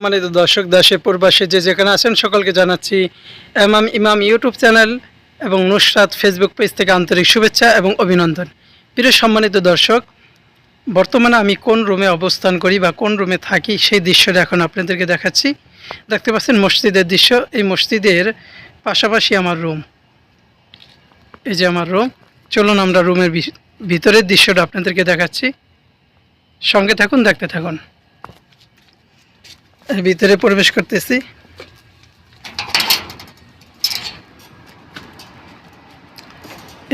মানে দর্শক, দেশে প্রবাসে যে যেখানে আছেন সকলকে জানাচ্ছি এমাম ইমাম ইউটিউব চ্যানেল এবং নুসরাত ফেসবুক পেজ থেকে আন্তরিক শুভেচ্ছা এবং অভিনন্দন। প্রিয় সম্মানিত দর্শক, বর্তমানে আমি কোন রুমে অবস্থান করি বা কোন রুমে থাকি সেই দৃশ্যটা এখন আপনাদেরকে দেখাচ্ছি। দেখতে পাচ্ছেন মসজিদের দৃশ্য, এই মসজিদের পাশাপাশি আমার রুম। এই যে আমার রুম, চলুন আমরা রুমের ভিতরের দৃশ্যটা আপনাদেরকে দেখাচ্ছি। সঙ্গে থাকুন, দেখতে থাকুন। এর ভিতরে প্রবেশ করতেছি।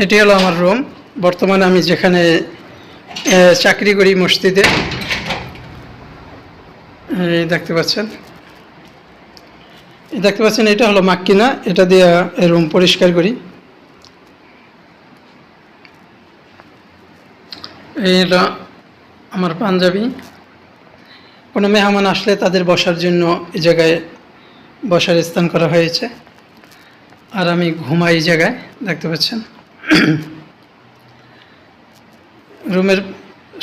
এটি হলো আমার রুম। বর্তমানে আমি যেখানে চাকরি করি মসজিদে। দেখতে পাচ্ছেন। দেখতে পাচ্ছেন, এটা হলো মাক্কিনা। এটা দিয়ে রুম পরিষ্কার করি। এটা আমার পাঞ্জাবি। কোনো মেহমান আসলে তাদের বসার জন্য এই জায়গায় বসার স্থান করা হয়েছে। আর আমি ঘুমাই এই জায়গায়, দেখতে পাচ্ছেন। রুমের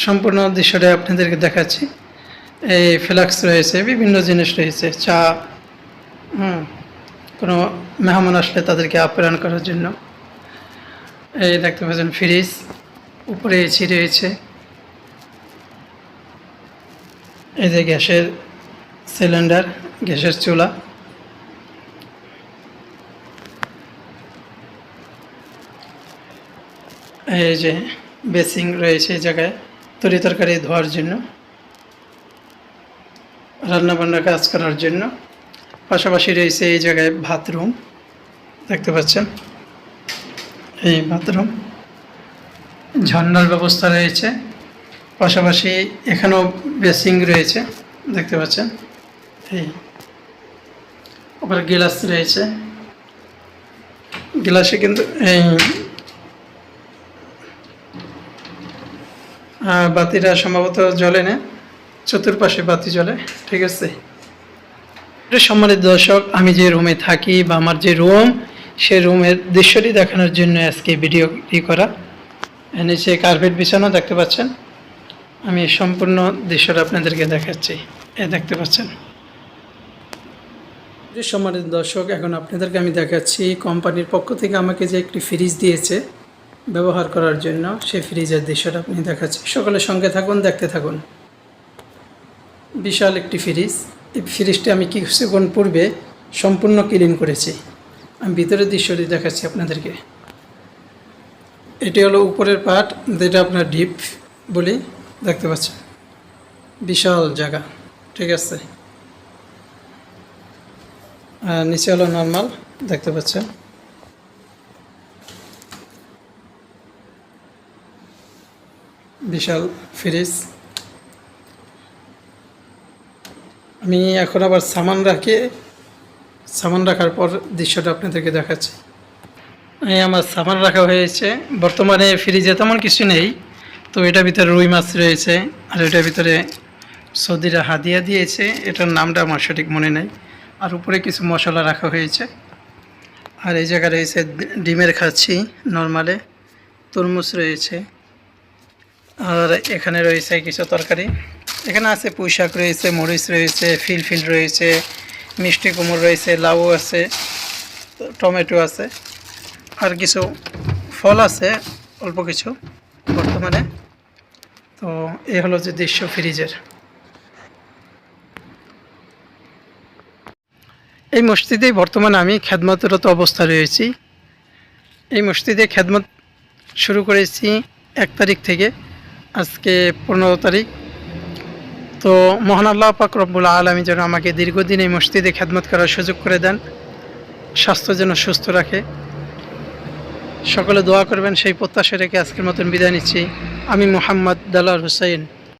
সম্পূর্ণ দৃশ্যটা আপনাদেরকে দেখাচ্ছি। এই ফ্লাক্স রয়েছে, বিভিন্ন জিনিস রয়েছে, চা কোনো মেহমান আসলে তাদেরকে আপ্যায়ন করার জন্য। এই দেখতে পাচ্ছেন, ফ্রিজ, উপরে এসি রয়েছে। এই যে গ্যাসের সিলিন্ডার, গ্যাসের চুলা। এই যে বেসিং রয়েছে এই জায়গায় তরি তরকারি ধোয়ার জন্য, রান্নাবান্না কাজ করার জন্য। পাশাপাশি রয়েছে এই জায়গায় বাথরুম, দেখতে পাচ্ছেন। এই বাথরুম ঝর্নার ব্যবস্থা রয়েছে। পাশাপাশি এখানেও বেসিং রয়েছে, দেখতে পাচ্ছেন। এই আবার গ্লাস রয়েছে। গ্লাসে কিন্তু এই বাতিটা সম্ভবত জ্বলে না, চতুর্পাশে বাতি জ্বলে, ঠিক আছে। সম্মানিত দর্শক, আমি যে রুমে থাকি বা আমার যে রুম, সে রুমের দৃশ্যটি দেখানোর জন্য আজকে ভিডিওটি করা। নিচে কার্পেট বিছানো, দেখতে পাচ্ছেন। আমি সম্পূর্ণ দৃশ্যটা আপনাদেরকে দেখাচ্ছি। এ দেখতে পাচ্ছেন। সম্মানিত দর্শক, এখন আপনাদেরকে আমি দেখাচ্ছি কোম্পানির পক্ষ থেকে আমাকে যে একটি ফ্রিজ দিয়েছে ব্যবহার করার জন্য, সেই ফ্রিজের দৃশ্যটা আপনি দেখাচ্ছি সকলের সঙ্গে থাকুন, দেখতে থাকুন। বিশাল একটি ফ্রিজ এই ফ্রিজটি আমি কিছুক্ষণ পূর্বে সম্পূর্ণ ক্লিন করেছি। আমি ভিতরের দৃশ্যটি দেখাচ্ছি আপনাদেরকে। এটি হলো উপরের পার্ট যেটা আপনার ডিপ বলি। দেখতে পাচ্ছেন? বিশাল জায়গা। ঠিক আছে। নিচে হলো নর্মাল দেখতে পাচ্ছেন? বিশাল ফ্রিজ আমি এখন আবার সামান রাখি। সামান রাখার পর দৃশ্যটা আপনাদেরকে দেখাচ্ছি। আমার সামান রাখা হয়েছে। বর্তমানে ফ্রিজে তেমন কিছু নেই। তো এটার ভিতরে রুই মাছ রয়েছে আর এটার ভিতরে সৌদিরা হাদিয়া দিয়েছে। এটার নামটা আমার সঠিক মনে নেই। আর উপরে কিছু মশলা রাখা হয়েছে। আর এই জায়গায় রয়েছে ডিমের খাচ্ছি নর্মালে। তরমুজ রয়েছে। আর এখানে রয়েছে কিছু তরকারি। এখানে আছে পুঁই শাক রয়েছে, মরিচ রয়েছে, ফিলফিল রয়েছে, মিষ্টি কুমড় রয়েছে, লাউ আছে, টমেটো আছে। আর কিছু ফল আছে, অল্প কিছু। বর্তমানে। তো এই হলো যে দৃশ্য ফ্রিজের। এই মসজিদেই বর্তমানে আমি খেদমতরত অবস্থা রয়েছি। এই মসজিদে খেদমত শুরু করেছি এক তারিখ থেকে, আজকে পনেরো তারিখ। তো মহান আল্লাহ পাক রব্বুল আলমী যেন আমাকে দীর্ঘদিন এই মসজিদে খেদমত করার সুযোগ করে দেন, স্বাস্থ্য যেন সুস্থ রাখে। সকলে দোয়া করবেন সেই প্রত্যাশা রেখে আজকের মতন বিদায় নিচ্ছি। আমি মোহাম্মদ দালার হুসাইন।